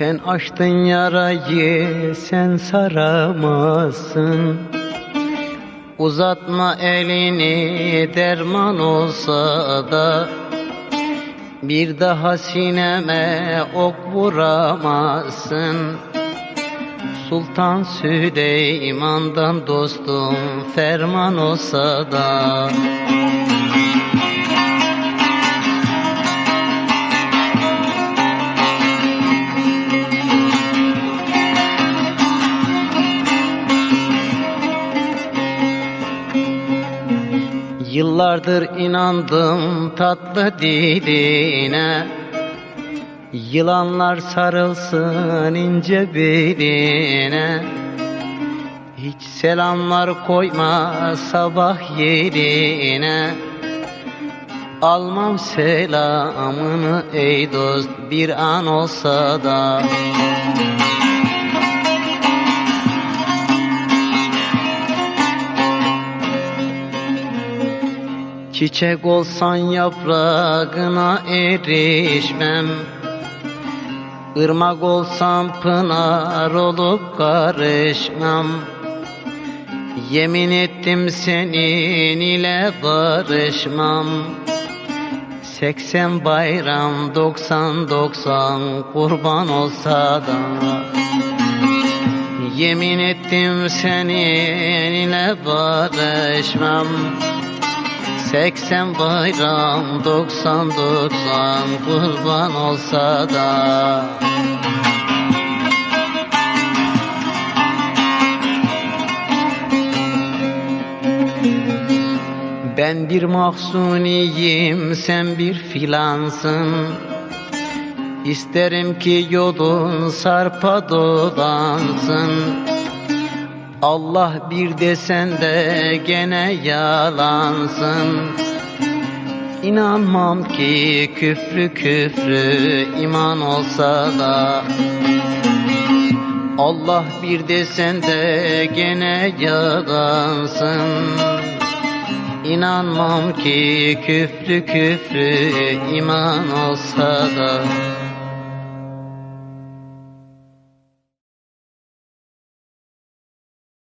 Sen açtın yarayı sen saramazsın. Uzatma elini derman olsa da. Bir daha sineme ok vuramazsın. Sultan Süleyman'dan dostum ferman olsa da Yıllardır inandım tatlı diline. Yılanlar sarılsın ince beline. Hiç selamlar koyma sabah yerine. Almam selamını ey dost bir an olsa da Çiçek olsan yaprağına erişmem. Irmak olsam pınar olup karışmam. Yemin ettim senin ile barışmam. Seksen bayram doksan doksan kurban olsa da. Yemin ettim senin ile barışmam Seksen bayram doksan doksan kurban olsa da. Ben bir mahzuniyim sen bir filansın. İsterim ki yolun sarpa dolansın Allah bir desen de gene yalansın. İnanmam ki küfrü küfrü iman olsa da. Allah bir desen de gene yalansın. İnanmam ki küfrü küfrü iman olsa da